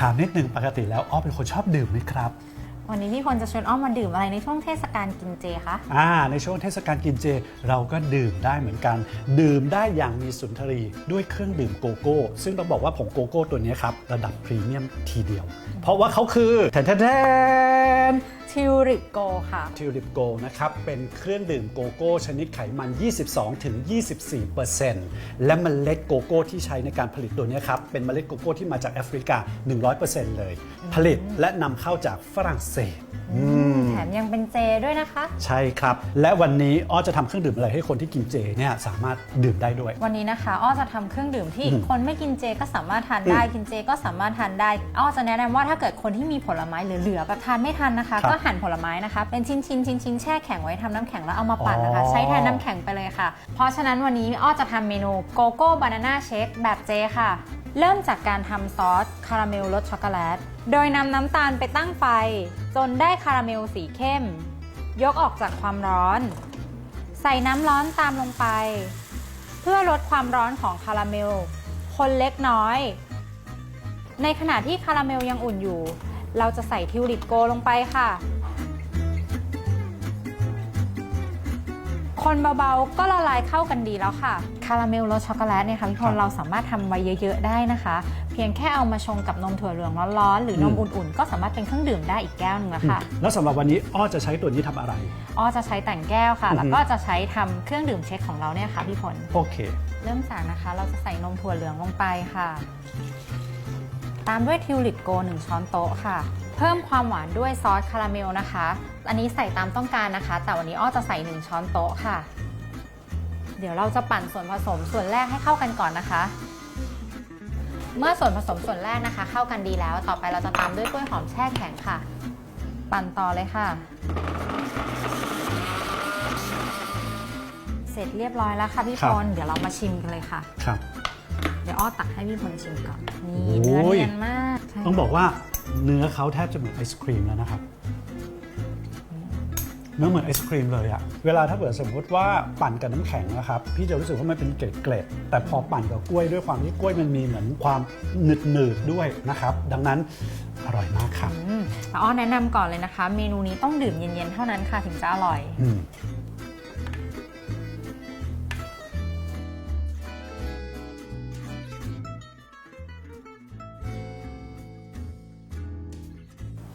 ถามนิดนึงปกติแล้วอ้อเป็นคนชอบดื่มไหมครับ วันนี้พี่พลจะชวนอ้อมมาดื่มอะไรในช่วงเทศกาลกินเจคะ อ่า ในช่วงเทศกาลกินเจ เราก็ดื่มได้เหมือนกัน ดื่มได้อย่างมีสุนทรีด้วยเครื่องดื่มโกโก้ ซึ่งต้องบอกว่าผงโกโก้ตัวนี้ครับ ระดับพรีเมียมทีเดียว เพราะว่าเขาคือแทนแทนแทิวริปโกค่ะ ทิวลิปโกนะครับ เป็นเครื่องดื่มโกโก้ชนิดไขมัน 22-24%และเมล็ดโกโก้ที่ใช้ในการผลิตตัวนี้ครับ เป็นเมล็ดโกโก้ที่มาจากแอฟริกา 100%เลย ผลิตและนำเข้าจากฝรั่งเศสอืม มยังเป็นเจด้วยนะคะ ใช่ครับ และวันนี้อ้อจะทำเครื่องดื่มอะไรให้คนที่กินเจเนี่ยสามารถดื่มได้ด้วย วันนี้นะคะ อ้อจะทำเครื่องดื่มที่อืมคนไม่กินเจก็สามารถทานได้อืมกินเจก็สามารถทานได้ อ้อจะแนะนำว่าถ้าเกิดคนที่มีผลไม้เหลือๆแบบทานไม่ทันนะคะ ครับก็หั่นผลไม้นะคะ เป็นชิ้นๆชิ้นชิ้นๆแช่แข็งไว้ทำน้ำแข็งแล้วเอามาปั่นนะคะ อ๋อ ใช้แทนน้ำแข็งไปเลยค่ะ เพราะฉะนั้นวันนี้อ้อจะทำเมนูโกโก้บานาน่าเชคแบบเจค่ะ เริ่มจากการทำซอสคาราเมลรสช็อกโกแลต โดยนำน้ำตาลไปตั้งไฟ จนได้คาราเมลสีเข้ม ยกออกจากความร้อน ใส่น้ำร้อนตามลงไป เพื่อลดความร้อนของคาราเมล คนเล็กน้อย ในขณะที่คาราเมลยังอุ่นอยู่ เราจะใส่ทิวลิปโกลงไปค่ะ คนเบาๆ ก็ละลายเข้ากันดีแล้วค่ะ คาราเมลรสช็อกโกแลตเนี่ยค่ะพี่พครัลบเราสามารถทำไว้เยอะ ๆ ได้นะคะ เพียงแค่เอามาชงกับนมถั่วเหลืองร้อนๆ หรือนมอืมอุ่นๆ ก็สามารถเป็นเครื่องดื่มได้อีกแก้วหนึงแล้วค่ะ แล้วสำหรับวันนี้อ้อจะใช้ตัวนี้ทำอะไร อ้อจะใช้แต่งแก้วค่ะอือฮึแล้วก็จะใช้ทำเครื่องดื่มเช็คของเราเนี่ยค่ะพี่พล โอเค เริ่มจากนะคะ เราจะใส่นมถั่วเหลืองลงไปค่ะ ตามด้วยทิวลิปโก1ช้อนโต๊ะค่ะ เพิ่มความหวานด้วยซอสคาราเมลนะคะ อันนี้ใส่ตามต้องการนะคะ แต่วันนี้อ้อจะใส่ 1 ช้อนโต๊ะค่ะ เดี๋ยวเราจะปั่นส่วนผสมส่วนแรกให้เข้ากันก่อนนะคะ เมื่อส่วนผสมส่วนแรกนะคะ เข้ากันดีแล้ว ต่อไปเราจะตามด้วยกล้วยหอมแช่แข็งค่ะ ปั่นต่อเลยค่ะ เสร็จเรียบร้อยแล้วค่ะพี่ครัพบลเดี๋ยวเรามาชิมกันเลยค่ะ ครับเดี๋ยว อ้อตักให้พี่พลชิมก่อน นี่โอ้เนื้อยเนียนมากใช่ต้องบอกว่าเนื้อเขาแทบจะเหมือนไอศครีมแล้วนะครับ เนื้อเหมือนไอศครีมเลยอะเวลาถ้าเกิดสมมติว่าปั่นกับน้ำแข็งนะครับ พี่จะรู้สึกว่ามันเป็นเกล็ดๆแต่พอปั่นกับกล้วยด้วยความที่กล้วยมันมีเหมือนความหนืดๆด้วยนะครับ ดังนั้นอร่อยมากครับอืมแต่อ้อแนะนำก่อนเลยนะคะ เมนูนี้ต้องดื่มเย็นๆเท่านั้นค่ะถึงจะอร่อย อืม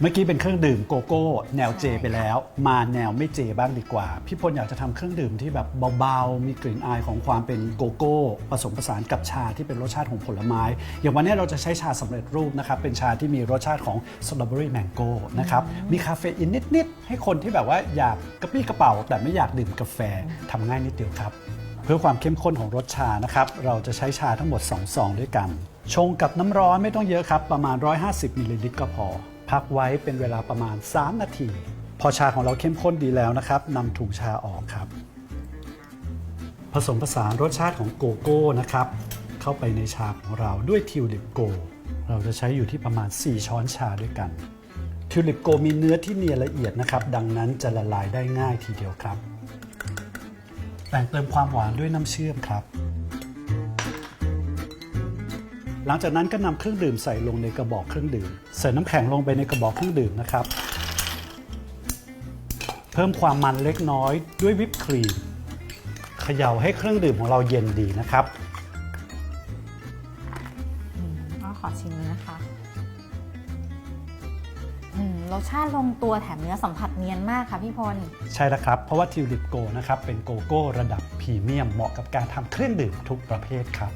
เมื่อกี้เป็นเครื่องดื่มโกโก้ แนวเจใช่ไปแล้ว มาแนวไม่เจบ้างดีกว่า พี่พลอยากจะทำเครื่องดื่มที่แบบเบาๆ มีกลิ่นอายของความเป็นโกโก้ ผสมผสานกับชาที่เป็นรสชาติของผลไม้ อย่างวันนี้เราจะใช้ชาสำเร็จรูปนะครับ เป็นชาที่มีรสชาติของสตรอเบอรี่แมงโก้นะครับ มีคาเฟอีนนิดๆ ให้คนที่แบบว่าอยากกระปี้กระเป๋า แต่ไม่อยากดื่มกาแฟทำง่ายนิดเดียวครับ เพื่อความเข้มข้นของรสชานะครับ เราจะใช้ชาทั้งหมด2ซองด้วยกัน ชงกับน้ำร้อนไม่ต้องเยอะครับประมาณ 150มิลลิลิตรก็พอ พักไว้เป็นเวลาประมาณ 3 นาที พอชาของเราเข้มข้นดีแล้วนะครับนำถุงชาออกครับ ผสมผสานรสชาติของโกโก้นะครับ เข้าไปในชาของเราด้วยทิวลิปโก เราจะใช้อยู่ที่ประมาณ 4 ช้อนชาด้วยกันทิวลิปโกมีเนื้อที่เนียนละเอียดนะครับ ดังนั้นจะละลายได้ง่ายทีเดียวครับ แต่งเติมความหวานด้วยน้ำเชื่อมครับ หลังจากนั้นก็นำเครื่องดื่มใส่ลงในกระบอกเครื่องดื่ม ใส่น้ำแข็งลงไปในกระบอกเครื่องดื่มนะครับ เพิ่มความมันเล็กน้อยด้วยวิปครีมเขย่าให้เครื่องดื่มของเราเย็นดีนะครับอ้อขอชิมเลยนะคะอืมรสชาติลงตัวแถมเนื้อสัมผัสเนียนมากค่ะพี่พล ใช่แล้วครับ เพราะว่าทิวลิปโกนะครับ เป็นโกโก้ระดับพรีเมียมเหมาะกับการทำเครื่องดื่มทุกประเภทครับ